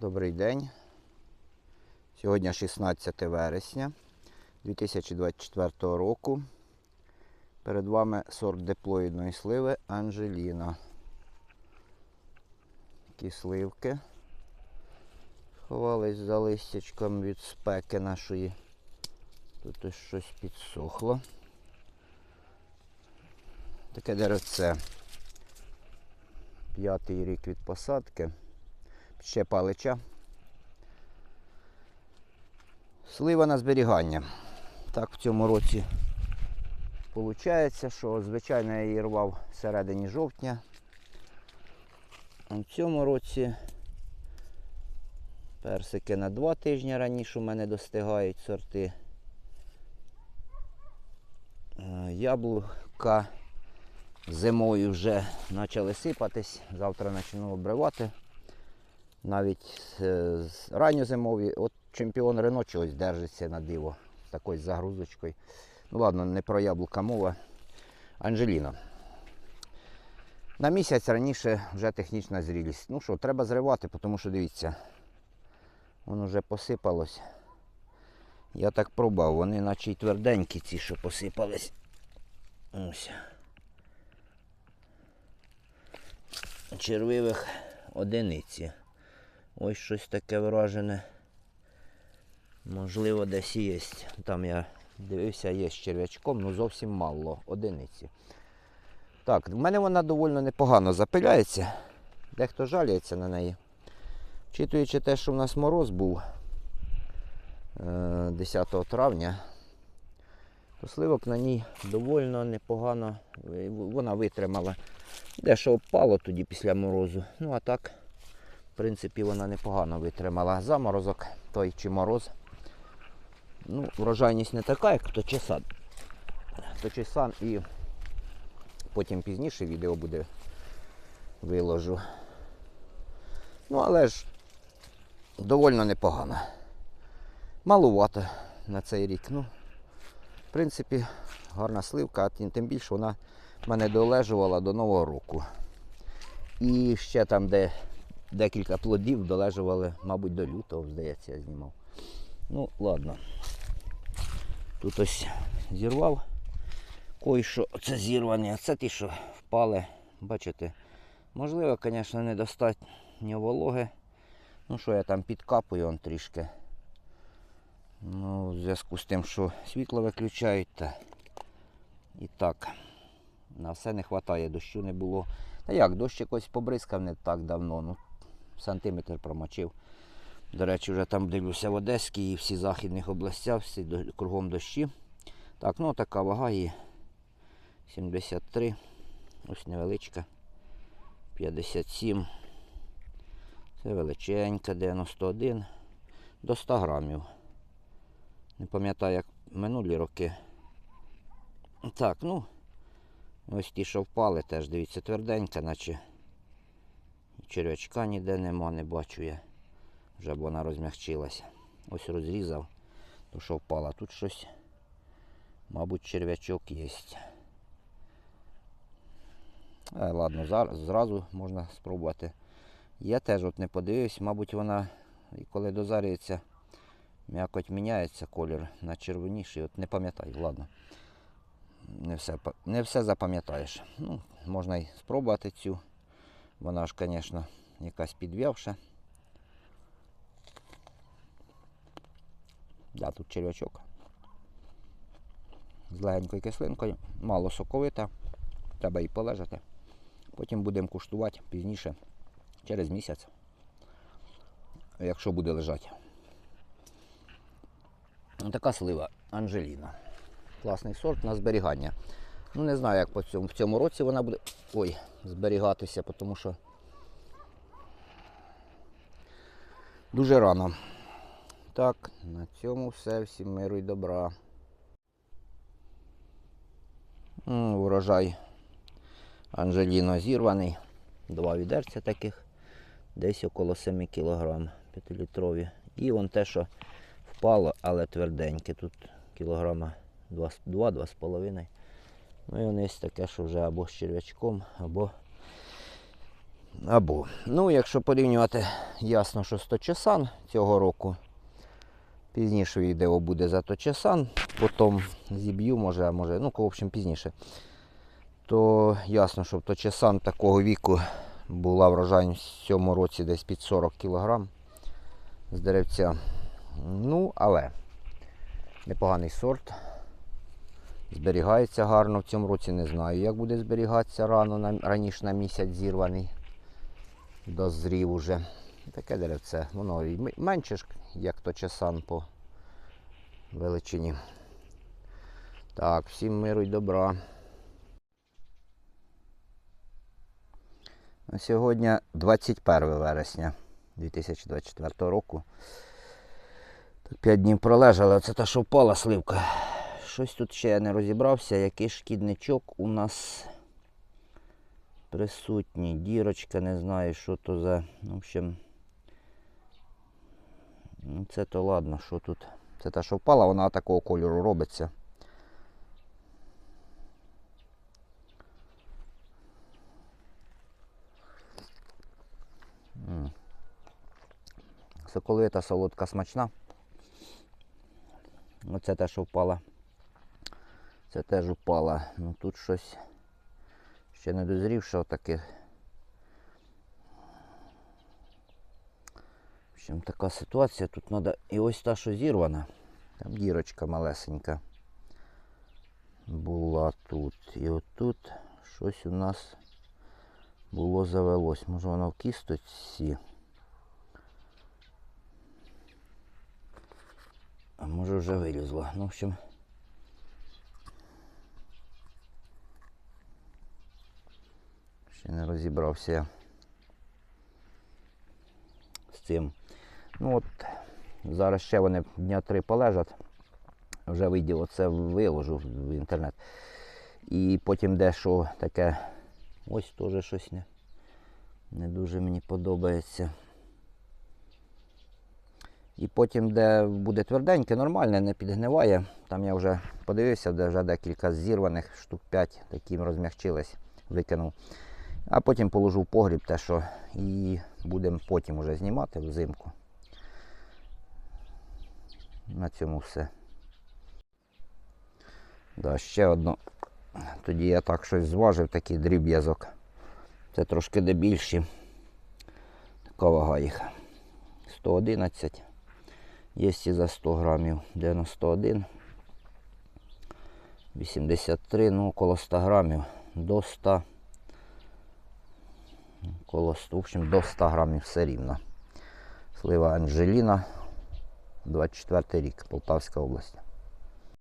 Добрий день. Сьогодні 16 вересня 2024 року. Перед вами сорт диплоїдної сливи Анжеліна. Такі сливки. Ховались за листячком від спеки нашої. Тут ось щось підсохло. Таке деревце. П'ятий рік від посадки. Ще палича. Слива на зберігання. Так в цьому році виходить, що звичайно я її рвав всередині жовтня. В цьому році персики на два тижні раніше у мене достигають сорти. Е, Яблука зимою вже почали сипатись. Завтра почну обривати. Навіть е, ранньозимові, от чемпіон Рено чогось держиться на диво з такою загрузочкою. Ну ладно, не про яблука мова. Анжеліна. На місяць раніше вже технічна зрілість. Ну що, треба зривати, тому що дивіться, воно вже посипалось. Я так пробував, вони наче й тверденькі ці, що посипались. Ось. Червивих одиниці. Ось щось таке вражене. Можливо, десь є. Там я дивився, є з черв'ячком, ну зовсім мало, одиниці. Так, в мене вона доволі непогано запиляється. Дехто жаліється на неї. Вчитуючи те, що в нас мороз був е, 10 травня, то сливок на ній доволі непогано. е, Вона витримала. Дещо впало тоді після морозу. Ну а так, в принципі, вона непогано витримала. Заморозок той чи мороз. Ну, врожайність не така, як то чесан. То чесан і потім пізніше відео буде виложу. Ну, але ж доволі непогано. Малувато на цей рік. Ну, в принципі, гарна сливка, а тим більше вона мене долежувала до Нового року. І ще там, де декілька плодів долежували, мабуть, до лютого, здається, я знімав. Ну, ладно. Тут ось зірвав. Кой що це зірвані, а це ті, що впали. Бачите, можливо, звісно, недостатньо вологи. Ну що я там підкапую он трішки. Ну, в зв'язку з тим, що світло виключають та і так. На все не вистачає, дощу не було. Та як, дощ якось побризкав не так давно. Ну, сантиметр промочив. До речі, вже там дивлюся в Одеській і всі західних областях, всі кругом дощі. Так, ну така вага її 73. Ось невеличка. 57. Це величенька, 91. До 100 грамів. Не пам'ятаю, як минулі роки. Так, ну. Ось ті, що впали, теж дивіться, тверденька, наче черв'ячка ніде нема, не бачу я. Вже б вона розмягчилася. Ось розрізав, то що впала. Тут щось, мабуть, черв'ячок є. Е, ладно, зараз, зразу можна спробувати. Я теж от не подивився, мабуть, вона, коли дозарюється, м'якоть міняється колір на червоніший. От не пам'ятаю, ладно. Не все, не все запам'ятаєш. Ну, можна й спробувати цю. Вона ж, звісно, якась підв'явша. Да, тут черв'ячок. З легенькою кислинкою, мало соковита. Треба і полежати. Потім будемо куштувати пізніше, через місяць, якщо буде лежати. Така слива Анжеліна. Класний сорт на зберігання. Ну, не знаю, як по цьому, в цьому році вона буде ой, зберігатися, тому що дуже рано. Так, на цьому все. Всім миру і добра. Урожай Анжеліно зірваний. Два відерця таких. Десь около 7 кг 5-літрові. І вон те, що впало, але тверденьке. Тут кілограма 2-2,5. Ну і воно є таке, що вже або з черв'ячком, або Або. Ну, якщо порівнювати, ясно, що 100 часан цього року. Пізніше відео буде за точесан, потім зіб'ю, може, може, ну, в общем, пізніше. То ясно, що в точесан такого віку була врожайність в цьому році десь під 40 кг з деревця. Ну, але непоганий сорт. Зберігається гарно в цьому році. Не знаю, як буде зберігатися рано, раніше на місяць зірваний. Дозрів уже. Таке деревце. Воно і менше як то часан по величині. Так, всім миру й добра. Сьогодні 21 вересня 2024 року. Так, 5 днів пролежали, оце та, що впала сливка. Щось тут ще я не розібрався, який шкідничок у нас присутній. Дірочка, не знаю, що то за. В общем, ну це то ладно, що тут. Це та, що впала, вона такого кольору робиться. М. Соковита солодка смачна. Оце те, що впала. Це теж впала. Ну тут щось ще не дозрівше отаке. В общем, така ситуація. Тут треба і ось та, що зірвана. Там дірочка малесенька була тут. І отут щось у нас було завелось. Може воно в кісточці. А може вже вилізло. Ну, в общем. Ще не розібрався з цим. Ну от, зараз ще вони дня три полежать. Вже видів, оце виложу в інтернет. І потім дещо таке. Ось теж щось не, не дуже мені подобається. І потім, де буде тверденьке, нормальне, не підгниває. Там я вже подивився, де вже декілька зірваних, штук 5 таким розмягчились, викинув. А потім положу в погріб те, що і будемо потім вже знімати взимку. На цьому все. Да, ще одно. Тоді я так щось зважив, такий дріб'язок. Це трошки де більші. Така вага їх. 111. Є і за 100 грамів. 91. 83, ну около 100 грамів. До 100. Около 100, в общем, до 100 грамів все рівно. Слива Анжеліна. 24 рік, Полтавська область.